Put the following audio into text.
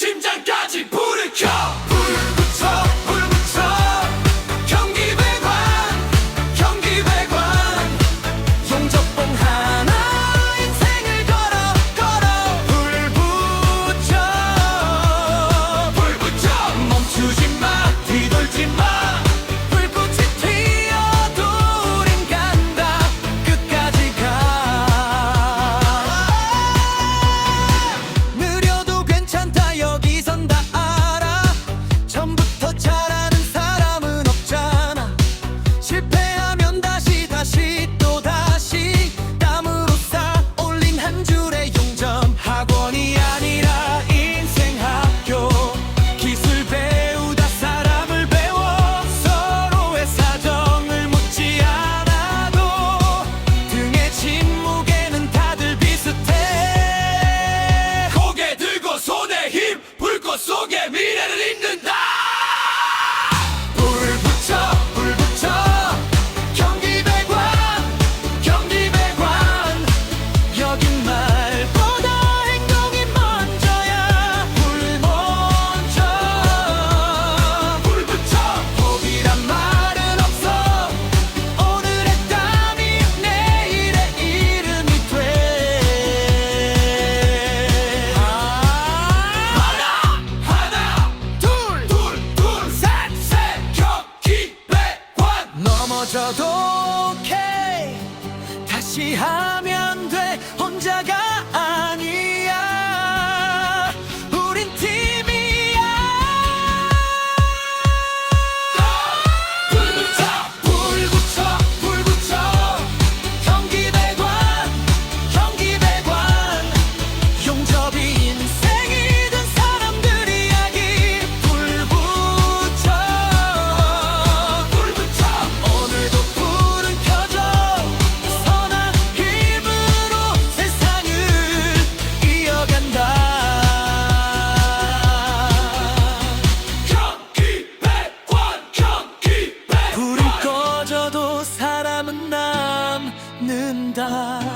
심장 досуге. 무너져도 오케이. 다시 하면 estar.